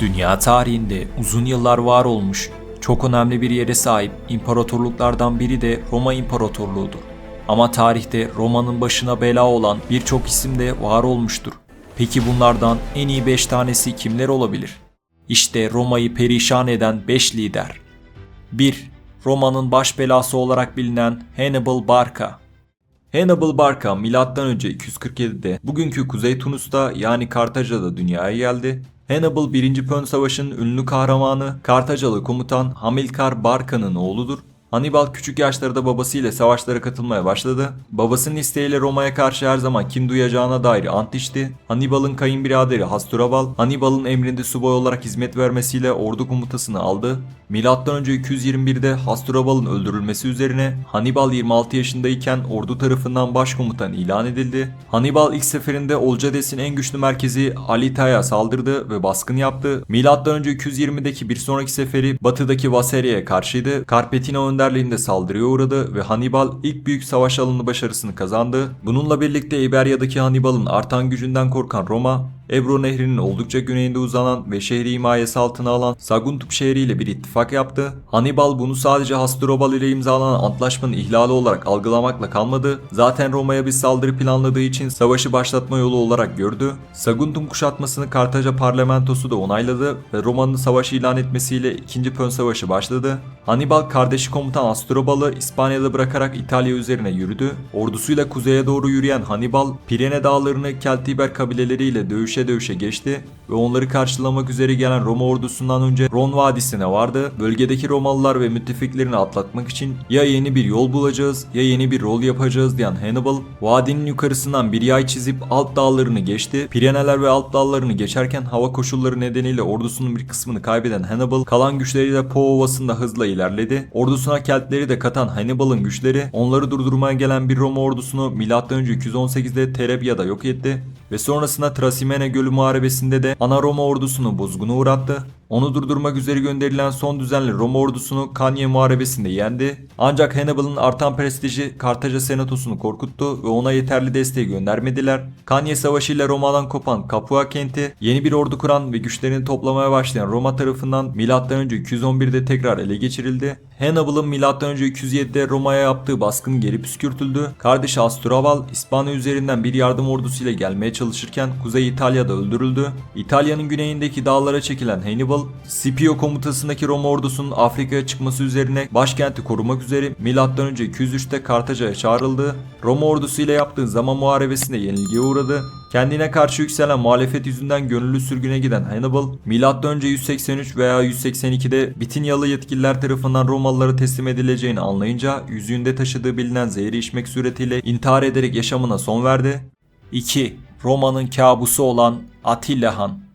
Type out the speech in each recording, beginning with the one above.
Dünya tarihinde uzun yıllar var olmuş, çok önemli bir yere sahip imparatorluklardan biri de Roma İmparatorluğu'dur. Ama tarihte Roma'nın başına bela olan birçok isim de var olmuştur. Peki bunlardan en iyi 5 tanesi kimler olabilir? İşte Roma'yı perişan eden 5 lider. 1. Roma'nın baş belası olarak bilinen Hannibal Barca. Hannibal Barca M.Ö. 247'de bugünkü Kuzey Tunus'ta yani Kartaca'da dünyaya geldi. Hannibal 1. Pön Savaşı'nın ünlü kahramanı Kartacalı komutan Hamilkar Barca'nın oğludur. Hannibal küçük yaşlarda babasıyla savaşlara katılmaya başladı. Babasının isteğiyle Roma'ya karşı her zaman kin duyacağına dair ant içti. Hannibal'ın kayınbiraderi Hasdrubal, Hannibal'ın emrinde subay olarak hizmet vermesiyle ordu komutasını aldı. Milattan önce 221'de Hasdrubal'ın öldürülmesi üzerine Hannibal 26 yaşındayken ordu tarafından başkomutan ilan edildi. Hannibal ilk seferinde Olcades'in en güçlü merkezi Alita'ya saldırdı ve baskın yaptı. Milattan önce 220'deki bir sonraki seferi batıdaki Vaseria'ya karşıydı. Carpetino önderliğinde saldırıya uğradı ve Hannibal ilk büyük savaş alanı başarısını kazandı. Bununla birlikte İberya'daki Hannibal'ın artan gücünden korkan Roma, Ebro Nehri'nin oldukça güneyinde uzanan ve şehri himayesi altına alan Saguntum şehriyle bir ittifak yaptı. Hannibal bunu sadece Hasdrubal ile imzalanan antlaşmanın ihlali olarak algılamakla kalmadı. Zaten Roma'ya bir saldırı planladığı için savaşı başlatma yolu olarak gördü. Saguntum kuşatmasını Kartaca parlamentosu da onayladı ve Roma'nın savaş ilan etmesiyle 2. Pön Savaşı başladı. Hannibal kardeşi komutan Hasdrubal'ı İspanya'da bırakarak İtalya üzerine yürüdü. Ordusuyla kuzeye doğru yürüyen Hannibal, Pirene dağlarını Keltiber kabileleriyle dövüşe dövüşe geçti ve onları karşılamak üzere gelen Roma ordusundan önce Ron Vadisi'ne vardı. Bölgedeki Romalılar ve müttefiklerini atlatmak için ya yeni bir yol bulacağız ya yeni bir rol yapacağız diyen Hannibal, vadinin yukarısından bir yay çizip alt dağlarını geçti. Pireneler ve alt dağlarını geçerken hava koşulları nedeniyle ordusunun bir kısmını kaybeden Hannibal, kalan güçleriyle Po Ovası'nda hızla ilerledi. Ordusuna Keltleri de katan Hannibal'ın güçleri onları durdurmaya gelen bir Roma ordusunu M.Ö. 218'de Terebya'da yok etti ve sonrasında Trasimene Gölü Muharebesi'nde de ana Roma ordusunu bozguna uğrattı. Onu durdurmak üzere gönderilen son düzenli Roma ordusunu Kanye Muharebesi'nde yendi. Ancak Hannibal'ın artan prestiji Kartaca senatosunu korkuttu ve ona yeterli desteği göndermediler. Kanye Savaşı ile Roma'dan kopan Capua kenti yeni bir ordu kuran ve güçlerini toplamaya başlayan Roma tarafından M.Ö. 211'de tekrar ele geçirildi. Hannibal'ın M.Ö. 207'de Roma'ya yaptığı baskın geri püskürtüldü. Kardeşi Asturabal İspanya üzerinden bir yardım ordusuyla gelmeye çalışırken Kuzey İtalya'da öldürüldü. İtalya'nın güneyindeki dağlara çekilen Hannibal, Scipio komutasındaki Roma ordusunun Afrika'ya çıkması üzerine başkenti korumak üzere M.Ö. 203'te Kartaca'ya çağrıldı. Roma ordusu ile yaptığı zaman muharebesinde yenilgiye uğradı. Kendine karşı yükselen muhalefet yüzünden gönüllü sürgüne giden Hannibal, M.Ö. 183 veya 182'de Bitinyalı yetkililer tarafından Romalılara teslim edileceğini anlayınca yüzüğünde taşıdığı bilinen zehri içmek suretiyle intihar ederek yaşamına son verdi. 2. Roma'nın kabusu olan Attila Han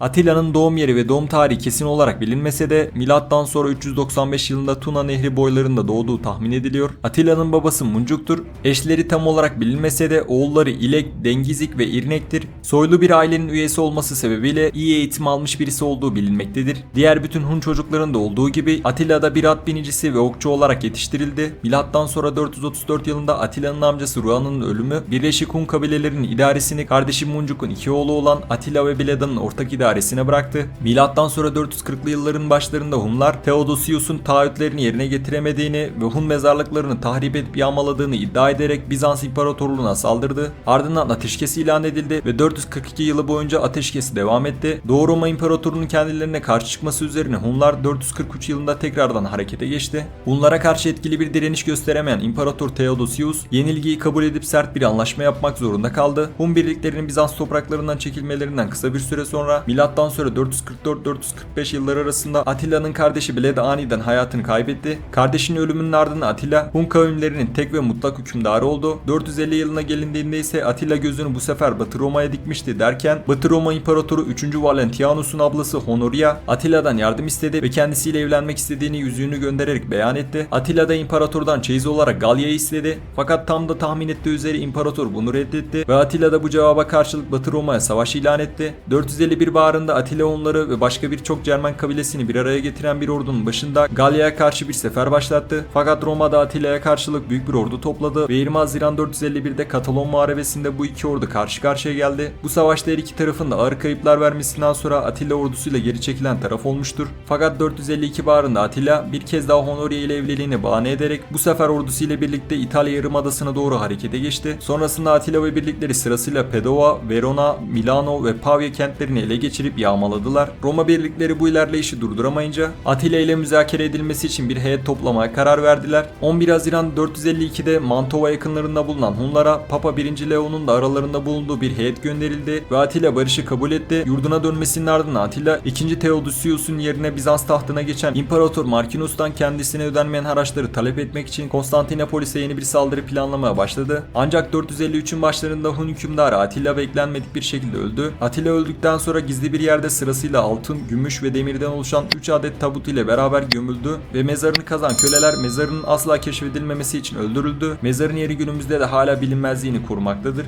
Atilla'nın doğum yeri ve doğum tarihi kesin olarak bilinmese de milattan sonra 395 yılında Tuna Nehri boylarında doğduğu tahmin ediliyor. Atilla'nın babası Muncuk'tur. Eşleri tam olarak bilinmese de oğulları İlek, Dengizik ve İrnek'tir. Soylu bir ailenin üyesi olması sebebiyle iyi eğitim almış birisi olduğu bilinmektedir. Diğer bütün Hun çocukların da olduğu gibi Atilla da bir at binicisi ve okçu olarak yetiştirildi. Milattan sonra 434 yılında Atilla'nın amcası Ruan'ın ölümü Birleşik Hun kabilelerinin idaresini kardeşi Muncuk'un iki oğlu olan Atilla ve Bileda'nın ortak idaresine bıraktı. Milattan sonra 440'lı yılların başlarında Hunlar Theodosius'un taahhütlerini yerine getiremediğini ve Hun mezarlıklarını tahrip edip yağmaladığını iddia ederek Bizans İmparatorluğu'na saldırdı. Ardından ateşkes ilan edildi ve 442 yılı boyunca ateşkesi devam etti. Doğu Roma İmparatorluğu'nun kendilerine karşı çıkması üzerine Hunlar 443 yılında tekrardan harekete geçti. Hunlara karşı etkili bir direniş gösteremeyen İmparator Theodosius yenilgiyi kabul edip sert bir anlaşma yapmak zorunda kaldı. Hun birliklerinin Bizans topraklarından çekilmelerinden kısa bir süre sonra milattan sonra 444-445 yılları arasında Atilla'nın kardeşi Bled aniden hayatını kaybetti. Kardeşinin ölümünün ardından Atilla Hun kavimlerinin tek ve mutlak hükümdarı oldu. 450 yılına gelindiğinde ise Atilla gözünü bu sefer Batı Roma'ya dikmişti derken Batı Roma İmparatoru 3. Valentianus'un ablası Honoria Atilla'dan yardım istedi ve kendisiyle evlenmek istediğini yüzüğünü göndererek beyan etti. Atilla da imparatordan çeyiz olarak Galya'yı istedi. Fakat tam da tahmin ettiği üzere imparator bunu reddetti ve Atilla da bu cevaba karşılık Batı Roma'ya savaş ilan etti. 451 bahar baharında Atilla onları ve başka birçok Cermen kabilesini bir araya getiren bir ordunun başında Galya'ya karşı bir sefer başlattı. Fakat Roma'da Atilla'ya karşılık büyük bir ordu topladı ve 20 Haziran 451'de Katalon Muharebesi'nde bu iki ordu karşı karşıya geldi. Bu savaşta her iki tarafın da ağır kayıplar vermesinden sonra Atilla ordusuyla geri çekilen taraf olmuştur. Fakat 452 baharında Atilla bir kez daha Honoria ile evliliğini bahane ederek bu sefer ordusu ile birlikte İtalya Yarımadası'na doğru harekete geçti. Sonrasında Atilla ve birlikleri sırasıyla Padova, Verona, Milano ve Pavia kentlerini ele geçirip yağmaladılar. Roma birlikleri bu ilerleyişi durduramayınca Atilla ile müzakere edilmesi için bir heyet toplamaya karar verdiler. 11 Haziran 452'de Mantova yakınlarında bulunan Hunlara Papa 1. Leon'un da aralarında bulunduğu bir heyet gönderildi ve Atilla barışı kabul etti. Yurduna dönmesinin ardından Atilla 2. Theodosius'un yerine Bizans tahtına geçen İmparator Markinus'tan kendisine ödenmeyen haraçları talep etmek için Konstantinopolis'e yeni bir saldırı planlamaya başladı. Ancak 453'ün başlarında Hun hükümdarı Atilla beklenmedik bir şekilde öldü. Atilla öldükten sonra gizli bir yerde sırasıyla altın, gümüş ve demirden oluşan 3 adet tabut ile beraber gömüldü ve mezarını kazan köleler mezarının asla keşfedilmemesi için öldürüldü. Mezarın yeri günümüzde de hala bilinmezliğini korumaktadır.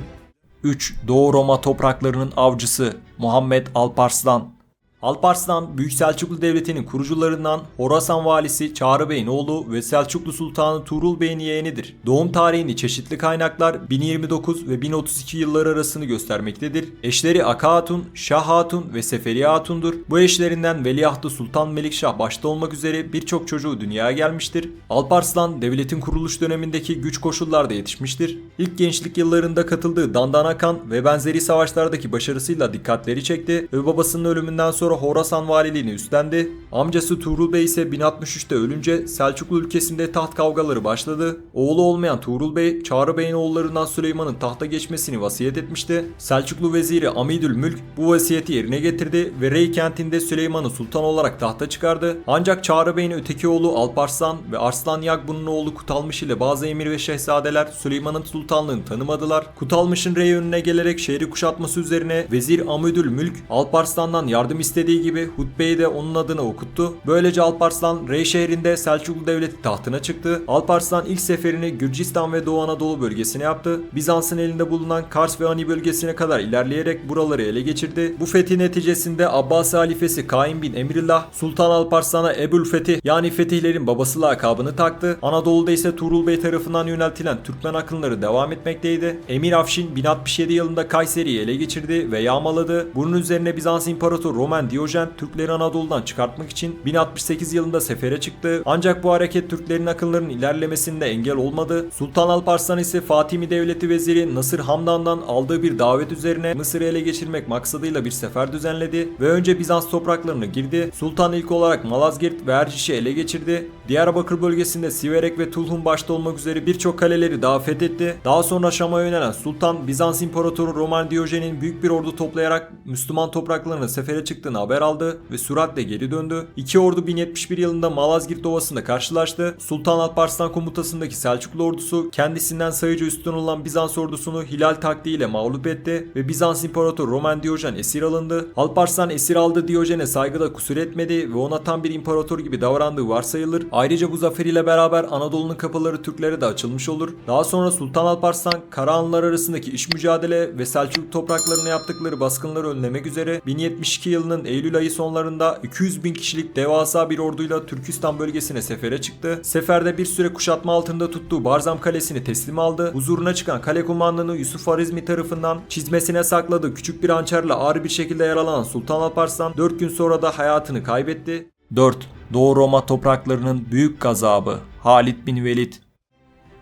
3. Doğu Roma topraklarının avcısı Muhammed Alparslan Alparslan, Büyük Selçuklu Devleti'nin kurucularından Horasan valisi Çağrı Bey'in oğlu ve Selçuklu Sultanı Tuğrul Bey'in yeğenidir. Doğum tarihini çeşitli kaynaklar 1029 ve 1032 yılları arasını göstermektedir. Eşleri Aka Hatun, Şah Hatun ve Seferiye Hatun'dur. Bu eşlerinden Veliahtı Sultan Melikşah başta olmak üzere birçok çocuğu dünyaya gelmiştir. Alparslan, devletin kuruluş dönemindeki güç koşullarda yetişmiştir. İlk gençlik yıllarında katıldığı Dandanakan ve benzeri savaşlardaki başarısıyla dikkatleri çekti ve babasının ölümünden sonra Horasan valiliğini üstlendi. Amcası Tuğrul Bey ise 1063'te ölünce Selçuklu ülkesinde taht kavgaları başladı. Oğlu olmayan Tuğrul Bey, Çağrı Bey'in oğullarından Süleyman'ın tahta geçmesini vasiyet etmişti. Selçuklu veziri Amidül Mülk bu vasiyeti yerine getirdi ve Rey kentinde Süleyman'ı sultan olarak tahta çıkardı. Ancak Çağrı Bey'in öteki oğlu Alparslan ve Arslan Yagbun'un oğlu Kutalmış ile bazı emir ve şehzadeler Süleyman'ın sultanlığını tanımadılar. Kutalmış'ın Rey önüne gelerek şehri kuşatması üzerine Vezir Amidül Mülk Alparslan'dan yardım istedi istediği gibi hutbeyi de onun adına okuttu. Böylece Alparslan Rey şehrinde Selçuklu Devleti tahtına çıktı. Alparslan ilk seferini Gürcistan ve Doğu Anadolu bölgesine yaptı. Bizans'ın elinde bulunan Kars ve Ani bölgesine kadar ilerleyerek buraları ele geçirdi. Bu fethi neticesinde Abbasi halifesi Kaim bin Emrillah Sultan Alparslan'a Ebul Fetih yani fetihlerin babası lakabını taktı. Anadolu'da ise Tuğrul Bey tarafından yöneltilen Türkmen akınları devam etmekteydi. Emir Afşin 1067 yılında Kayseri'yi ele geçirdi ve yağmaladı. Bunun üzerine Bizans İmparatoru Roman Diyojen Türkleri Anadolu'dan çıkartmak için 1068 yılında sefere çıktı. Ancak bu hareket Türklerin akınlarının ilerlemesinde engel olmadı. Sultan Alparslan ise Fatimi Devleti Veziri Nasır Hamdan'dan aldığı bir davet üzerine Mısır'ı ele geçirmek maksadıyla bir sefer düzenledi ve önce Bizans topraklarına girdi. Sultan ilk olarak Malazgirt ve Erciş'i ele geçirdi. Diyarbakır bölgesinde Siverek ve Tulhun başta olmak üzere birçok kaleleri daha fethetti. Daha sonra Şam'a yönelen Sultan Bizans İmparatoru Roman Diyojen'in büyük bir ordu toplayarak Müslüman topraklarına sefere çıktığını haber aldı ve süratle geri döndü. İki ordu 1071 yılında Malazgirt Ovası'nda karşılaştı. Sultan Alparslan komutasındaki Selçuklu ordusu kendisinden sayıca üstün olan Bizans ordusunu hilal taktiğiyle mağlup etti ve Bizans İmparatoru Roman Diyojen esir alındı. Alparslan esir aldığı Diyojen'e saygıda kusur etmedi ve ona tam bir imparator gibi davrandığı varsayılır. Ayrıca bu zafer ile beraber Anadolu'nun kapıları Türklere de açılmış olur. Daha sonra Sultan Alparslan Karahanlılar arasındaki iş mücadele ve Selçuk topraklarına yaptıkları baskınları önlemek üzere 1072 yılının Eylül ayı sonlarında 200 bin kişilik devasa bir orduyla Türkistan bölgesine sefere çıktı. Seferde bir süre kuşatma altında tuttuğu Barzam Kalesi'ni teslim aldı. Huzuruna çıkan kale kumandanı Yusuf Harizmi tarafından çizmesine sakladığı küçük bir hançerle ağır bir şekilde yaralanan Sultan Alparslan 4 gün sonra da hayatını kaybetti. 4. Doğu Roma topraklarının büyük gazabı Halid bin Velid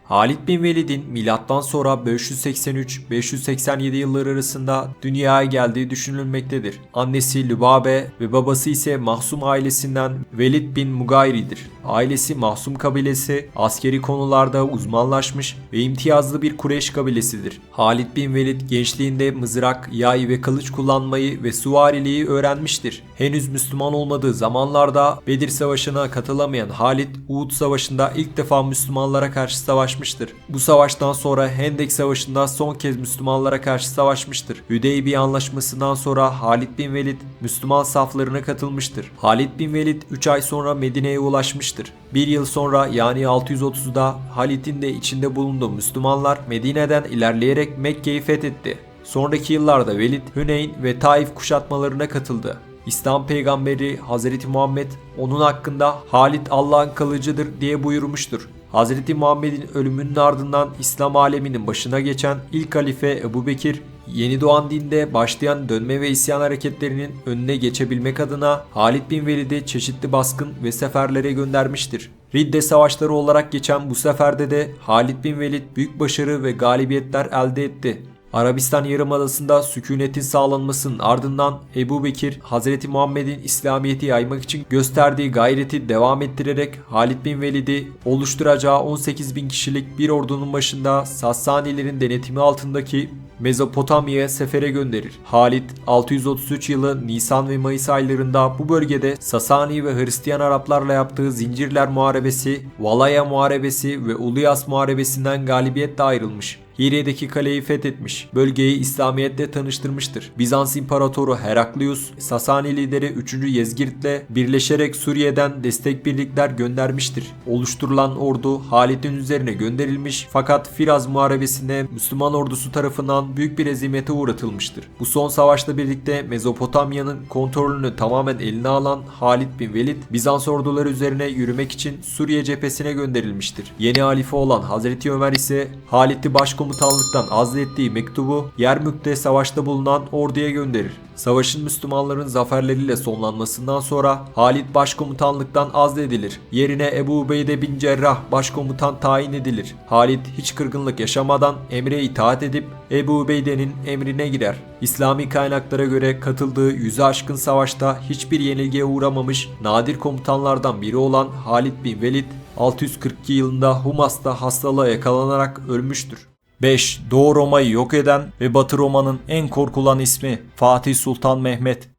Halid bin Velid'in milattan sonra 583-587 yılları arasında dünyaya geldiği düşünülmektedir. Annesi Lübabe ve babası ise Mahsum ailesinden Velid bin Mugayri'dir. Ailesi Mahsum kabilesi askeri konularda uzmanlaşmış ve imtiyazlı bir Kureyş kabilesidir. Halid bin Velid gençliğinde mızrak, yay ve kılıç kullanmayı ve suvariliği öğrenmiştir. Henüz Müslüman olmadığı zamanlarda Bedir Savaşı'na katılamayan Halid, Uhud Savaşı'nda ilk defa Müslümanlara karşı savaşmıştır. Bu savaştan sonra Hendek Savaşı'nda son kez Müslümanlara karşı savaşmıştır. Hüdeybiye Anlaşması'ndan sonra Halid bin Velid Müslüman saflarına katılmıştır. Halid bin Velid 3 ay sonra Medine'ye ulaşmıştır. Bir yıl sonra yani 630'da Halid'in de içinde bulunduğu Müslümanlar Medine'den ilerleyerek Mekke'yi fethetti. Sonraki yıllarda Velid, Hüneyn ve Taif kuşatmalarına katıldı. İslam peygamberi Hazreti Muhammed onun hakkında Halit Allah'ın kalıcıdır diye buyurmuştur. Hazreti Muhammed'in ölümünün ardından İslam aleminin başına geçen ilk halife Ebu Bekir, yeni doğan dinde başlayan dönme ve isyan hareketlerinin önüne geçebilmek adına Halid bin Velid'i çeşitli baskın ve seferlere göndermiştir. Ridde savaşları olarak geçen bu seferde de Halid bin Velid büyük başarı ve galibiyetler elde etti. Arabistan Yarımadası'nda sükunetin sağlanmasının ardından Ebu Bekir, Hazreti Muhammed'in İslamiyet'i yaymak için gösterdiği gayreti devam ettirerek Halid bin Velid'i oluşturacağı 18 bin kişilik bir ordunun başında Sassanilerin denetimi altındaki Mezopotamya'ya sefere gönderir. Halid 633 yılı Nisan ve Mayıs aylarında bu bölgede Sasani ve Hristiyan Araplarla yaptığı Zincirler Muharebesi, Valaya Muharebesi ve Uluyas Muharebesinden galibiyetle ayrılmış. Hire'deki kaleyi fethetmiş, bölgeyi İslamiyetle tanıştırmıştır. Bizans İmparatoru Heraklius, Sasani lideri 3. Yezgirt'le birleşerek Suriye'den destek birlikler göndermiştir. Oluşturulan ordu Halit'in üzerine gönderilmiş fakat Firaz Muharebesi'nde Müslüman ordusu tarafından büyük bir ezimete uğratılmıştır. Bu son savaşla birlikte Mezopotamya'nın kontrolünü tamamen eline alan Halid bin Velid, Bizans orduları üzerine yürümek için Suriye cephesine gönderilmiştir. Yeni halife olan Hazreti Ömer ise Halid'i başkomutanlıktan azlettiği mektubu Yermük'te savaşta bulunan orduya gönderir. Savaşın Müslümanların zaferleriyle sonlanmasından sonra Halid başkomutanlıktan azledilir. Yerine Ebu Ubeyde bin Cerrah başkomutan tayin edilir. Halid hiç kırgınlık yaşamadan emre itaat edip Ebu Ubeyde'nin emrine girer. İslami kaynaklara göre katıldığı yüzü aşkın savaşta hiçbir yenilgiye uğramamış nadir komutanlardan biri olan Halid bin Velid 642 yılında Humas'ta hastalığa yakalanarak ölmüştür. 5. Doğu Roma'yı yok eden ve Batı Roma'nın en korkulan ismi Fatih Sultan Mehmet.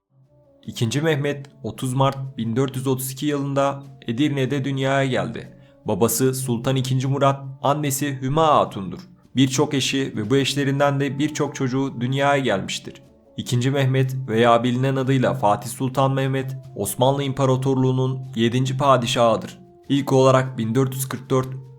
2. Mehmet 30 Mart 1432 yılında Edirne'de dünyaya geldi. Babası Sultan II. Murat, annesi Hüma Hatun'dur. Birçok eşi ve bu eşlerinden de birçok çocuğu dünyaya gelmiştir. 2. Mehmet veya bilinen adıyla Fatih Sultan Mehmet, Osmanlı İmparatorluğu'nun 7. padişahıdır. İlk olarak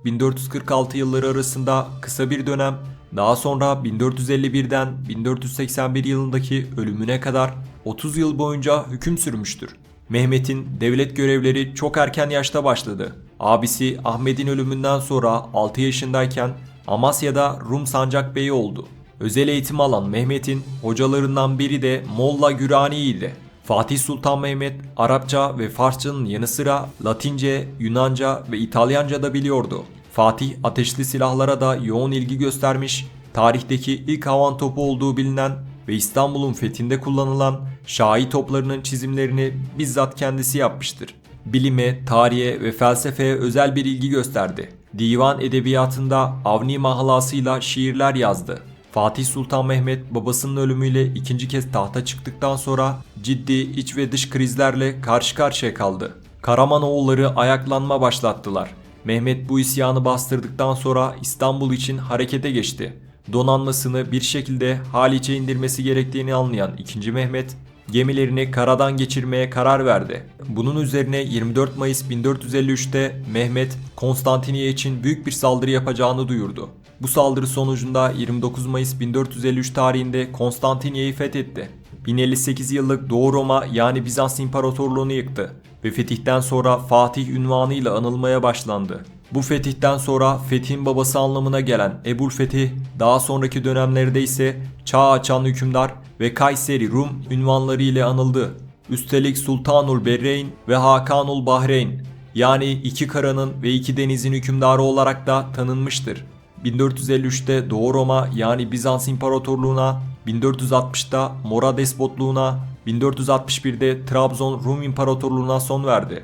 1444-1446 yılları arasında kısa bir dönem, daha sonra 1451'den 1481 yılındaki ölümüne kadar 30 yıl boyunca hüküm sürmüştür. Mehmet'in devlet görevleri çok erken yaşta başladı. Abisi Ahmet'in ölümünden sonra 6 yaşındayken Amasya'da Rum Sancakbeyi oldu. Özel eğitim alan Mehmet'in hocalarından biri de Molla Gürani idi. Fatih Sultan Mehmet Arapça ve Farsçanın yanı sıra Latince, Yunanca ve İtalyanca da biliyordu. Fatih ateşli silahlara da yoğun ilgi göstermiş, tarihteki ilk havan topu olduğu bilinen ve İstanbul'un fethinde kullanılan şahi toplarının çizimlerini bizzat kendisi yapmıştır. Bilime, tarihe ve felsefeye özel bir ilgi gösterdi. Divan edebiyatında Avni mahalasıyla şiirler yazdı. Fatih Sultan Mehmet babasının ölümüyle ikinci kez tahta çıktıktan sonra ciddi iç ve dış krizlerle karşı karşıya kaldı. Karamanoğulları ayaklanma başlattılar. Mehmet bu isyanı bastırdıktan sonra İstanbul için harekete geçti. Donanmasını bir şekilde Haliç'e indirmesi gerektiğini anlayan 2. Mehmet gemilerini karadan geçirmeye karar verdi. Bunun üzerine 24 Mayıs 1453'te Mehmet Konstantiniye için büyük bir saldırı yapacağını duyurdu. Bu saldırı sonucunda 29 Mayıs 1453 tarihinde Konstantiniye'yi fethetti. 1058 yıllık Doğu Roma yani Bizans İmparatorluğunu yıktı ve fetihten sonra Fatih ünvanıyla anılmaya başlandı. Bu fetihten sonra fethin babası anlamına gelen Ebul Fetih, daha sonraki dönemlerde ise çağ açan hükümdar ve Kayseri Rum ünvanları ile anıldı. Üstelik Sultanul Berreyn ve Hakanul Bahreyn yani iki karanın ve iki denizin hükümdarı olarak da tanınmıştır. 1453'te Doğu Roma yani Bizans İmparatorluğu'na, 1460'da Mora Despotluğu'na, 1461'de Trabzon Rum İmparatorluğu'na son verdi.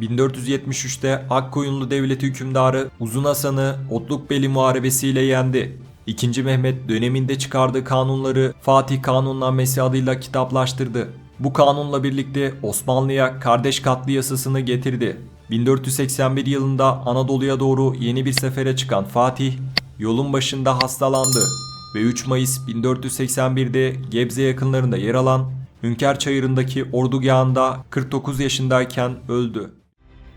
1473'te Akkoyunlu Devleti hükümdarı Uzun Hasan'ı Otlukbeli Muharebesiyle yendi. 2. Mehmet döneminde çıkardığı kanunları Fatih Kanunnamesi adıyla kitaplaştırdı. Bu kanunla birlikte Osmanlı'ya kardeş katlı yasasını getirdi. 1481 yılında Anadolu'ya doğru yeni bir sefere çıkan Fatih, yolun başında hastalandı ve 3 Mayıs 1481'de Gebze yakınlarında yer alan Hünkar Çayırı'ndaki ordugahında 49 yaşındayken öldü.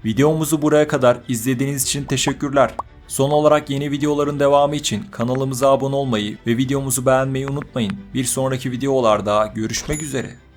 Videomuzu buraya kadar izlediğiniz için teşekkürler. Son olarak yeni videoların devamı için kanalımıza abone olmayı ve videomuzu beğenmeyi unutmayın. Bir sonraki videolarda görüşmek üzere.